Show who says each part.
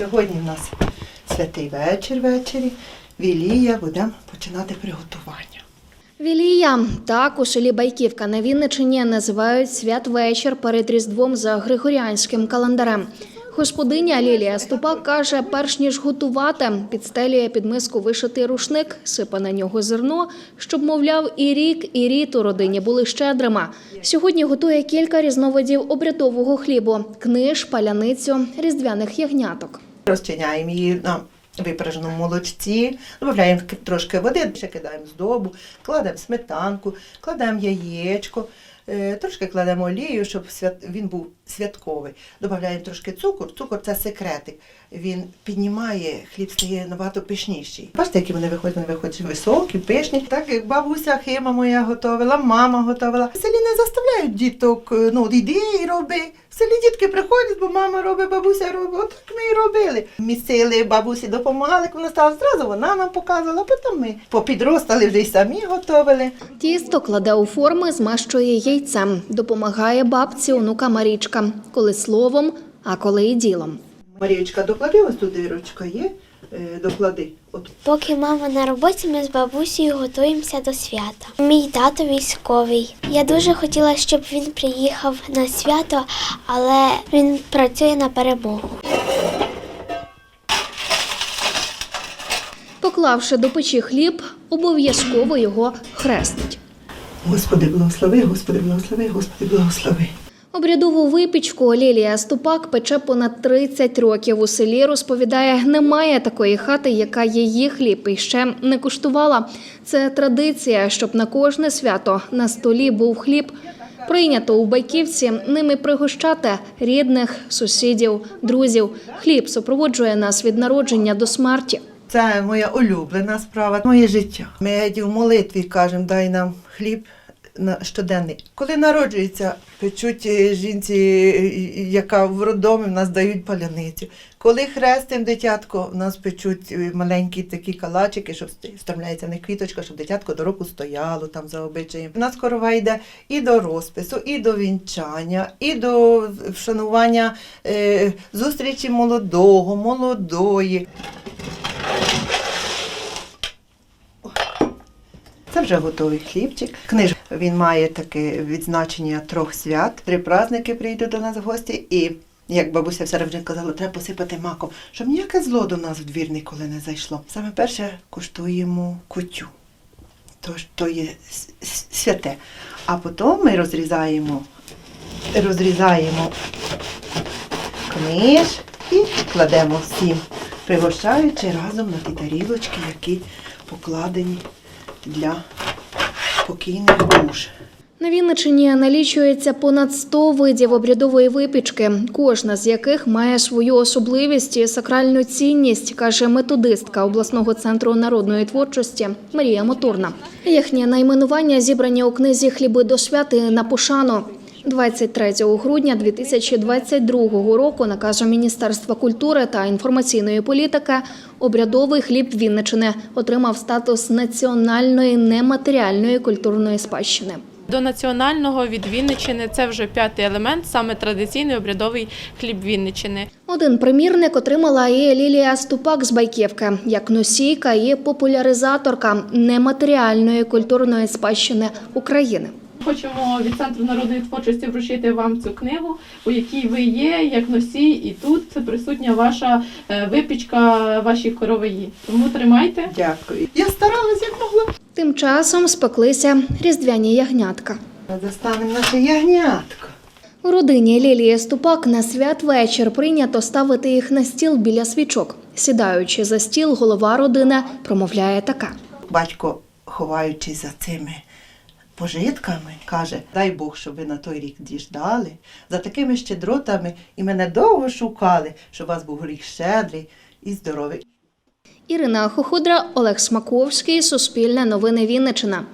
Speaker 1: Сьогодні в нас святий вечір ввечері. Вілія будемо починати приготування.
Speaker 2: Вілія так у селі Байківка на Вінничині називають святвечір перед Різдвом за григоріанським календарем. Господиня Лілія Ступак каже, перш ніж готувати, підстелює під миску вишитий рушник, сипе на нього зерно, щоб, мовляв, і рік, і рід у родині були щедрими. Сьогодні готує кілька різновидів обрядового хлібу: книж, паляницю, різдвяних ягняток.
Speaker 1: Розчиняємо її на випраженому молочці, додаємо трошки води, ще кидаємо здобу, кладемо сметанку, кладемо яєчко, е, трошки кладемо олію, щоб свят- він був святковий. Додаємо трошки цукор. Цукор це секретик. Він піднімає, хліб стає набагато пишніший. Бачите, які вони виходять, вони виходять високі, пишні. Так як бабуся Хима моя готувала, мама готувала. Селі не заставляють діток, е, ну йди і роби. В селі дітки приходять, бо мама робить, бабуся робить. От ми і робили. Місили бабусі допомагали, коли вона стала зразу, вона нам показувала, потім ми попідростали вже й самі готували.
Speaker 2: Тісто кладе у форми, змащує яйцем, допомагає бабці онука Марічка, коли словом, а коли і ділом.
Speaker 1: Марічка, доклади ось тут дирочка є, доклади. От
Speaker 3: Поки мама на роботі, ми з бабусею готуємося до свята. Мій тато військовий. Я дуже хотіла, щоб він приїхав на свято, але він працює на перемогу.
Speaker 2: Поклавши до печі хліб, обов'язково його хрестить.
Speaker 1: Господи, благослови, Господи, благослови, Господи, благослови.
Speaker 2: Обрядову випічку Лілія Ступак пече понад 30 років у селі. Розповідає, немає такої хати, яка її хліб іще не куштувала. Це традиція, щоб на кожне свято на столі був хліб. Прийнято у Байківці ними пригощати рідних, сусідів, друзів. Хліб супроводжує нас від народження до смерті.
Speaker 1: Це моя улюблена справа, моє життя. Ми в молитві кажемо, дай нам хліб щоденний. Коли народжується, печуть жінці, яка в роддомі, в нас дають паляницю. Коли хрестим дитятко, в нас печуть маленькі такі калачики, щоб ст- вставляється в них квіточка, щоб дитятко до року стояло там за обичаєм. У нас корова йде і до розпису, і до вінчання, і до вшанування е, зустрічі молодого, молодої. Це вже готовий хлібчик. Книж він має таке відзначення трьох свят. Три праздники прийдуть до нас в гості, і як бабуся все вже казала, треба посипати маком, щоб ніяке зло до нас в двір ніколи не зайшло. Саме перше куштуємо кутю. Тож то є святе. А потім ми розрізаємо, розрізаємо книж і кладемо всім, пригощаючи разом на ті тарілочки, які покладені для покійних душ.
Speaker 2: На Вінничині налічується понад 100 видів обрядової випічки, кожна з яких має свою особливість і сакральну цінність, каже методистка обласного центру народної творчості Марія Моторна. Їхнє найменування зібрані у книзі Хліби до святи на пошану. 23 грудня 2022 року наказом Міністерства культури та інформаційної політики обрядовий хліб Вінничини отримав статус національної нематеріальної культурної спадщини.
Speaker 4: До національного від Вінничини це вже п'ятий елемент, саме традиційний обрядовий хліб Вінничини.
Speaker 2: Один примірник отримала і Лілія Ступак з Байківки як носійка і популяризаторка нематеріальної культурної спадщини України.
Speaker 4: Хочемо від центру народної творчості вручити вам цю книгу, у якій ви є як носій, і тут присутня ваша е, випічка, ваші короваї. Тому тримайте.
Speaker 1: Дякую. Я старалась як могла.
Speaker 2: Тим часом спеклися різдвяні ягнятка.
Speaker 1: Застанемо наше ягнятко.
Speaker 2: У родині Лілії Ступак на святвечір прийнято ставити їх на стіл біля свічок. Сідаючи за стіл, голова родини промовляє така.
Speaker 1: Батько, ховаючись за цими пожитками, каже: дай Бог, щоб ви на той рік діждали, за такими щедротами і мене довго шукали, щоб у вас був рік щедрий і здоровий.
Speaker 2: Ірина Хохудра, Олег Смаковський, Суспільне новини Вінниччина.